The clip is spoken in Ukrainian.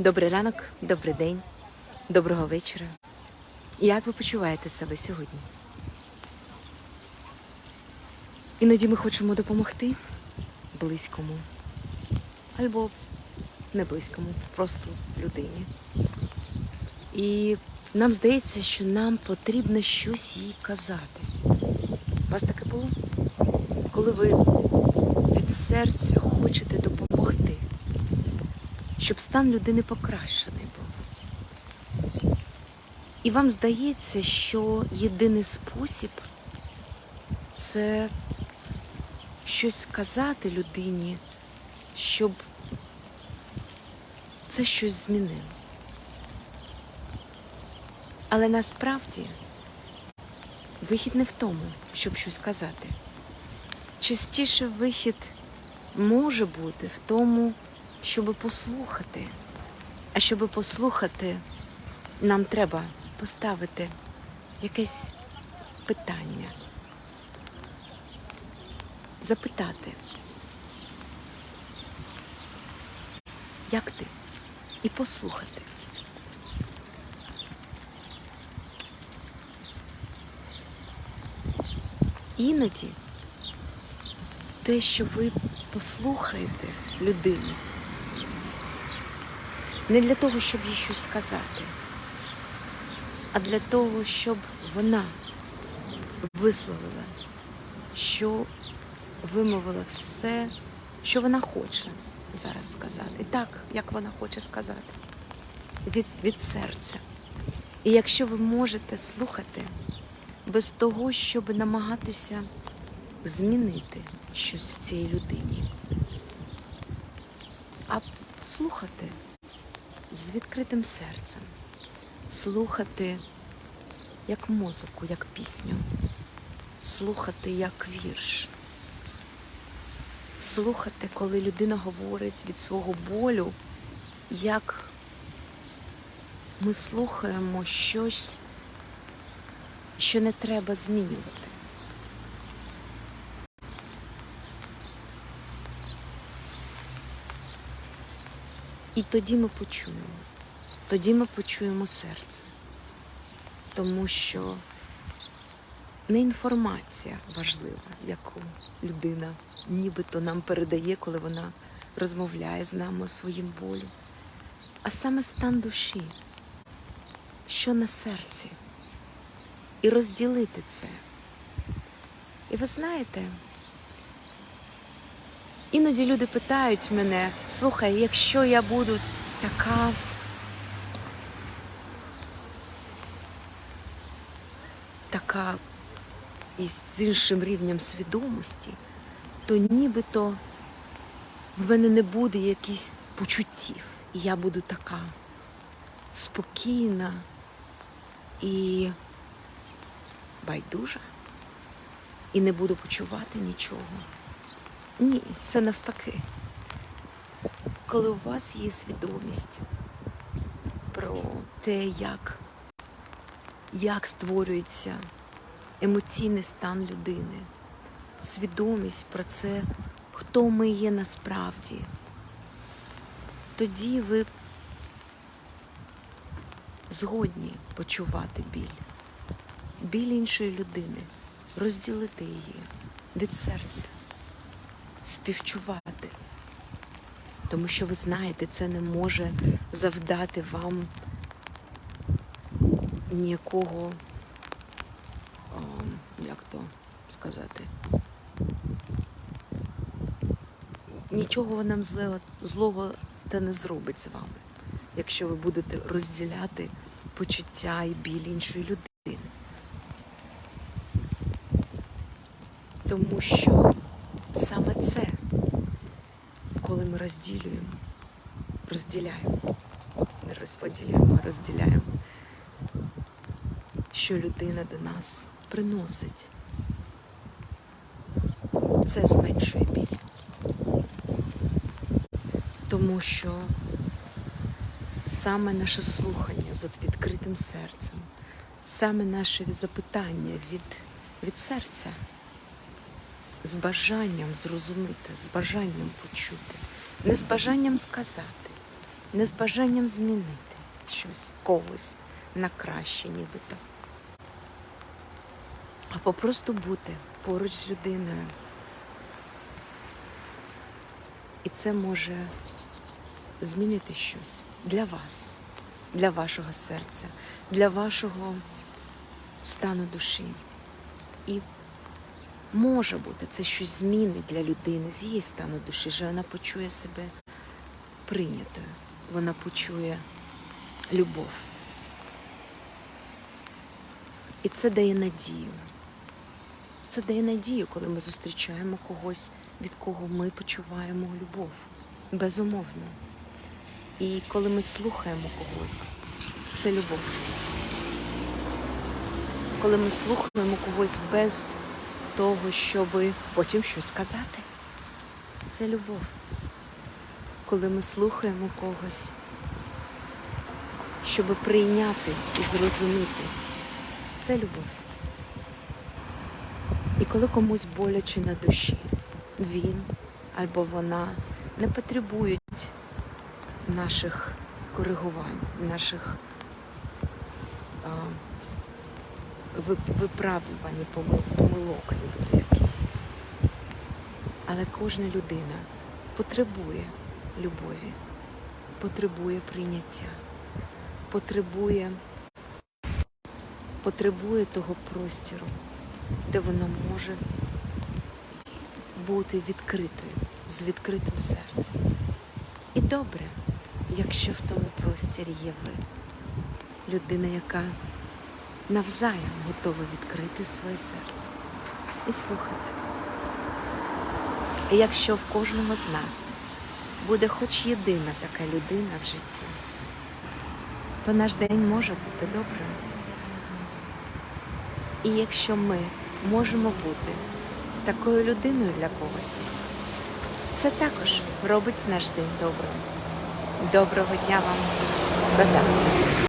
Добрий ранок, добрий день, доброго вечора. Як ви почуваєте себе сьогодні? Іноді ми хочемо допомогти близькому або не близькому, просто людині. І нам здається, що нам потрібно щось їй казати. У вас таке було? Коли ви від серця хочете допомогти, щоб стан людини покращений був. І вам здається, що єдиний спосіб це щось сказати людині, щоб це щось змінило. Але насправді вихід не в тому, щоб щось казати. Частіше вихід може бути в тому, щоб послухати. А щоб послухати, нам треба поставити якесь питання, запитати, як ти? І послухати. Іноді те, що ви послухаєте людину, не для того, щоб їй щось сказати, а для того, щоб вона висловила, що вимовила все, що вона хоче зараз сказати, так, як вона хоче сказати, від, від серця. І якщо ви можете слухати без того, щоб намагатися змінити щось в цій людині, а слухати з відкритим серцем, слухати як музику, як пісню, слухати як вірш, слухати, коли людина говорить від свого болю, як ми слухаємо щось, що не треба змінювати. І тоді ми почуємо, тоді ми почуємо серце. Тому що не інформація важлива, яку людина нібито нам передає, коли вона розмовляє з нами своїм болю, а саме стан душі, що на серці, і розділити це. І ви знаєте, Іноді люди питають мене, слухай, якщо я буду така. Така із іншим рівнем свідомості, то нібито в мене не буде якихось почуттів. І я буду така спокійна і байдужа, і не буду почувати нічого. Ні, це навпаки. Коли у вас є свідомість про те, як, як створюється емоційний стан людини, свідомість про це, хто ми є насправді, тоді ви згодні почувати біль, біль іншої людини, розділити її від серця співчувати. Тому що ви знаєте, це не може завдати вам ніякого, о, як то сказати, нічого нам злого, злого та не зробить з вами, якщо ви будете розділяти почуття і біль іншої людини. Тому що саме це, коли ми розділюємо, розділяємо, не розподіляємо, а розділяємо, що людина до нас приносить. Це зменшує біль. Тому що саме наше слухання з відкритим серцем, саме наше запитання від, від серця з бажанням зрозуміти, з бажанням почути, не з бажанням сказати, не з бажанням змінити щось, когось на краще, нібито, а попросту бути поруч з людиною. І це може змінити щось для вас, для вашого серця, для вашого стану душі. І може бути, це щось змінить для людини з її стану душі, що вона почує себе прийнятою, вона почує любов. І це дає надію. Це дає надію, коли ми зустрічаємо когось, від кого ми почуваємо любов безумовно. І коли ми слухаємо когось, це любов. Коли ми слухаємо когось без того, щоб потім щось сказати, це любов. Коли ми слухаємо когось, щоб прийняти і зрозуміти, це любов. І коли комусь боляче на душі, він або вона не потребують наших коригувань, наших ви- виправлювань і помил- помилок, нібито якісь. Але кожна людина потребує любові, потребує прийняття, потребує, потребує того простіру, де вона може бути відкритою, з відкритим серцем. І добре, якщо в тому простірі є ви, людина, яка навзаєм готова відкрити своє серце і слухати. І якщо в кожного з нас буде хоч єдина така людина в житті, то наш день може бути добрим. І якщо ми можемо бути такою людиною для когось, це також робить наш день добрим. Доброго дня вам, до.